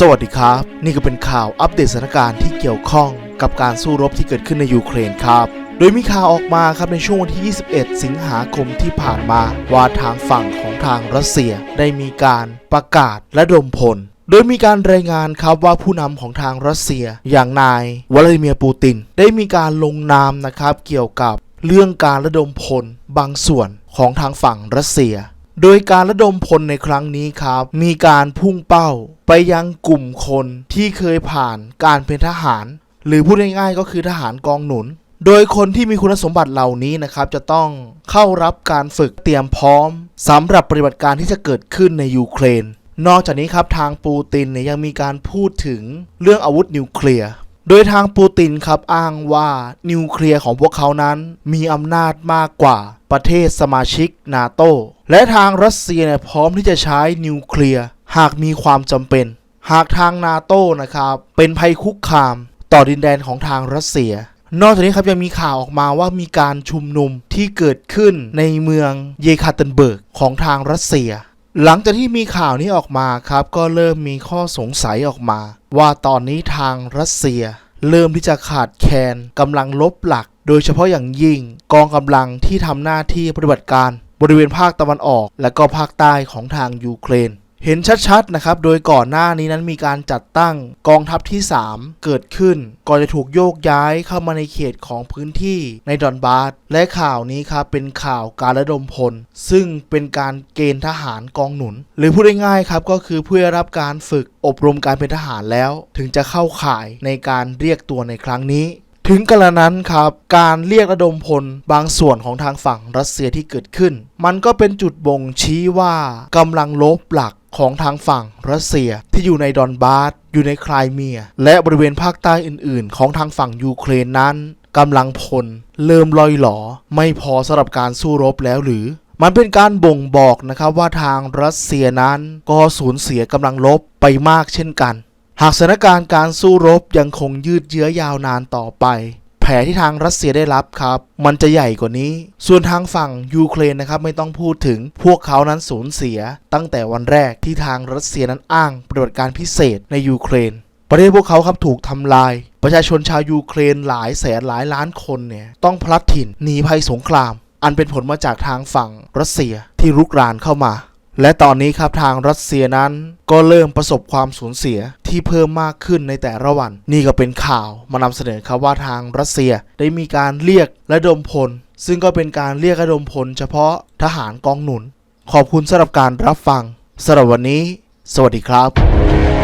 สวัสดีครับ นี่ก็เป็นข่าวอัปเดตสถานการณ์ที่เกี่ยวข้องกับการสู้รบที่เกิดขึ้นในยูเครนครับ โดยมีข่าวออกมาครับในช่วงวันที่ 21 สิงหาคมที่ผ่านมา ว่าทางฝั่งของทางรัสเซียได้มีการประกาศและดมพล โดยมีการรายงานครับว่าผู้นำของทางรัสเซีย อย่างนายวลาดิเมียร์ปูติน ได้มีการลงนามนะครับเกี่ยวกับเรื่องการระดมพลบางส่วนของทางฝั่งรัสเซีย โดยการระดมพลในครั้งนี้ครับ มีการพุ่งเป้าไปยังกลุ่มคนที่เคยผ่านการเป็นทหาร หรือพูดง่ายๆก็คือทหารกองหนุน โดยคนที่มีคุณสมบัติเหล่านี้นะครับ จะต้องเข้ารับการฝึกเตรียมพร้อมสำหรับปฏิบัติการที่จะเกิดขึ้นในยูเครน นอกจากนี้ครับทางปูตินเนี่ยยังมีการพูดถึงเรื่องอาวุธนิวเคลียร์โดยทางปูตินครับอ้างว่านิวเคลียร์ของพวกเขานั้นมีอำนาจมากกว่า ประเทศสมาชิกนาโตและทางรัสเซียเนี่ยพร้อมที่จะใช้นิวเคลียร์หากมีความจำเป็น หากทางนาโตนะครับเป็นภัยคุกคาม ต่อดินแดนของทางรัสเซีย นอกจากนี้ครับยังมีข่าวออกมาว่ามีการชุมนุมที่เกิดขึ้นในเมืองเยคาเตนเบิร์กของทางรัสเซีย หลังจากที่มีข่าวนี้ออกมาครับก็เริ่มมีข้อสงสัยออกมา ว่าตอนนี้ทางรัสเซีย เริ่มที่จะขาดแคลนกำลังลบหลัก โดยเฉพาะอย่างยิ่งกองกำลังที่ทำหน้าที่ปฏิบัติการ บริเวณภาคตะวันออก และก็ภาคใต้ของทางยูเครน เห็นชัดๆนะครับ โดยก่อนหน้านี้นั้นมีการจัดตั้งกองทัพที่ 3 เกิดขึ้น ก่อนจะถูกโยกย้ายเข้ามาในเขตของพื้นที่ในดอนบาสและข่าวนี้ครับเป็นข่าวการระดมพล ซึ่งเป็นการเกณฑ์ทหารกองหนุน หรือพูดง่ายๆครับก็คือเพื่อรับการฝึกอบรมการเป็นทหารแล้ว ถึงจะเข้าข่ายในการเรียกตัวในครั้งนี้ถึงกระนั้นครับ การเรียกระดมพลบางส่วนของทางฝั่งรัสเซียที่เกิดขึ้น มันก็เป็นจุดบ่งชี้ว่ากำลังลบหลัก ของทางฝั่งรัสเซียที่อยู่ในดอนบาสอยู่ในไครเมีย และบริเวณภาคใต้อื่น ๆ ของทางฝั่งยูเครนนั้นกำลังพล เริ่มลอยหลอ ไม่พอสำหรับการสู้รบแล้วหรือ มันเป็นการบ่งบอกนะครับว่าทางรัสเซียนั้นก็สูญเสียกำลังลบไปมากเช่นกัน หากสถานการณ์การสู้รบยังคงยืดเยื้อยาวนานต่อไป แผลที่ทางรัสเซียได้รับครับ มันจะใหญ่กว่านี้ ส่วนทางฝั่งยูเครนนะครับไม่ต้องพูดถึงพวกเขานั้นสูญเสีย ตั้งแต่วันแรกที่ทางรัสเซียนั้นอ้างปฏิบัติการพิเศษในยูเครน ประเทศพวกเขาครับถูกทำลาย ประชาชนชาวยูเครนหลายแสนหลายล้านคนเนี่ยต้องพลัดถิ่นหนีภัยสงคราม อันเป็นผลมาจากทางฝั่งรัสเซียที่รุกรานเข้ามา และตอนนี้ครับทางรัสเซียนั้นก็เริ่มประสบความสูญเสียที่เพิ่มมากขึ้นในแต่ละวัน นี่ก็เป็นข่าวมานำเสนอครับว่าทางรัสเซียได้มีการเรียกระดมพล ซึ่งก็เป็นการเรียกระดมพล เฉพาะทหารกองหนุน ขอบคุณสำหรับการรับฟังสำหรับวันนี้ สวัสดีครับ